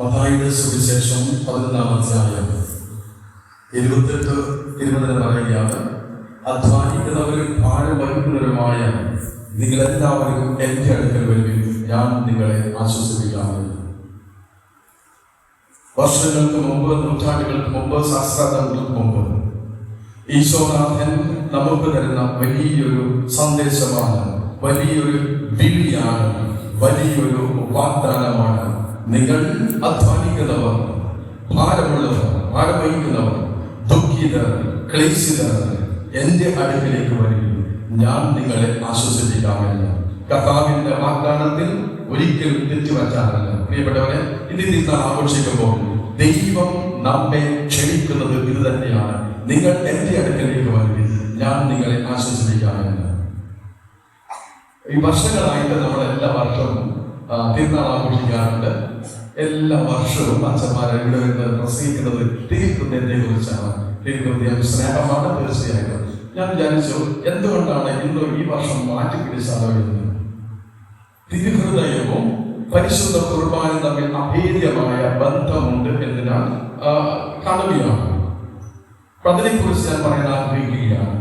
മതായുടെ സുവിശേഷം പതിനൊന്നാം അധ്യായം. ഇരുപത്തെട്ട് ഇരുപതിന് പറയുകയാണ് അധ്വാനിക്കുന്നവരും ഭാരം വഹിക്കുന്നവരുമായ നിങ്ങളെല്ലാവരും എന്റെ അടുക്കൽ വരുവിൻ ഞാൻ നിങ്ങളെ ആശ്വസിപ്പിക്കാമെന്ന് വർഷങ്ങൾക്ക് മുമ്പ് നൂറ്റാണ്ടുകൾക്ക് മുമ്പ് സഹസ്രാബ്ദങ്ങൾക്ക് മുമ്പ് ഈശോനാഥൻ നമുക്ക് തരുന്ന വലിയൊരു സന്ദേശമാണ് വലിയൊരു വിളിയാണ് വലിയൊരു വാഗ്ദാനമാണ് നിങ്ങൾ അധ്വാനിക്കുന്നവർ ഭാരമുള്ളവർ ഭാരവഹിക്കുന്നവർ ദുഃഖിതർ ക്ലേശിതർ എന്റെ അടുക്കിലേക്ക് വരും ഞാൻ നിങ്ങളെ ആശ്വസിപ്പിക്കാമല്ല കഥാവിന്റെ വാഗ്ദാനത്തിൽ ഒരിക്കലും തെറ്റുപറ്റാറില്ല പ്രിയപ്പെട്ടവരെ ഇനി നിങ്ങൾ ആഘോഷിക്കുമ്പോൾ ദൈവം നമ്മെ ക്ഷണിക്കുന്നത് ഇത് തന്നെയാണ്. നിങ്ങൾ എന്റെ അടുക്കലേക്ക് വരുവിൻ ഞാൻ നിങ്ങളെ ആശ്വസിപ്പിക്കാമല്ല ഈ വർഷങ്ങളായിട്ട് നമ്മൾ എല്ലാ വർഷവും തിരുനാൾ ആഘോഷിക്കാറുണ്ട്. എല്ലാ വർഷവും അച്ഛന്മാരെ ഇവിടെ നിന്ന് പ്രസംഗിക്കുന്നത് തിരുഹൃദയത്തെ കുറിച്ചാണ് തിരുഹൃദയം സ്നേഹമാണ് തീർച്ചയായിട്ടും. ഞാൻ വിചാരിച്ചു എന്തുകൊണ്ടാണ് ഇന്ന് ഈ വർഷം മാറ്റി പിടിച്ചാലോ തിരുഹൃദയവും പരിശുദ്ധ കുർബാനും തമ്മിൽ അഭേദ്യമായ ബന്ധമുണ്ട് എന്ന് ഞാൻ കാണുകയാണ് അതിനെക്കുറിച്ച് ഞാൻ പറയാൻ ആഗ്രഹിക്കുകയാണ്.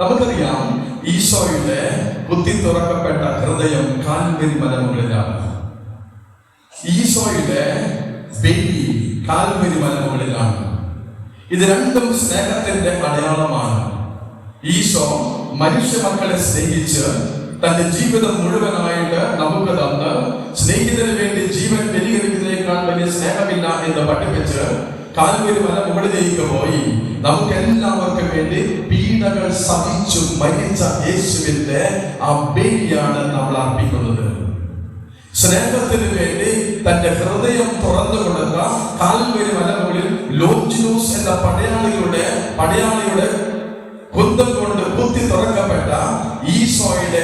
നമുക്കറിയാം ഈശോയുടെ ബുദ്ധി തുറക്കപ്പെട്ട ഹൃദയം കാൽവരി മലമുകളിലാണ് ഈശോയുടെ ബേബി കാൽവരി മലമുകളിലാണ് ഇത് രണ്ടും സ്നേഹത്തിന്റെ അടയാളമാണ് ഈശോ മനുഷ്യ മക്കളെ സ്നേഹിച്ച് തന്റെ ജീവിതം മുഴുവനായിട്ട് നമുക്ക് തന്ന് സ്നേഹിതന് വേണ്ടി ജീവൻ ബലികരിക്കുന്നതിനേക്കാൾ വലിയ സ്നേഹമില്ല എന്ന് പഠിപ്പിച്ച് കാൽവരി മല മുകളിലേക്ക് പോയി നമുക്ക് എല്ലാവർക്കും വേണ്ടി പീഡകൾ സഹിച്ചു മരിച്ച യേശുവിന്റെ ആ ബലിയാണ് നമ്മൾ അർപ്പിക്കുന്നത്. സ്നേഹത്തിന് വേണ്ടി തന്റെ ഹൃദയം തുറന്നു കൊടുത്ത കാൽവരി മലമുകളിൽ ലോജിനൂസ് എന്ന പടയാളിയുടെ പടയാളിയുടെ കുന്തം കൊണ്ട് കുത്തി തുറക്കപ്പെട്ട ഈശോയുടെ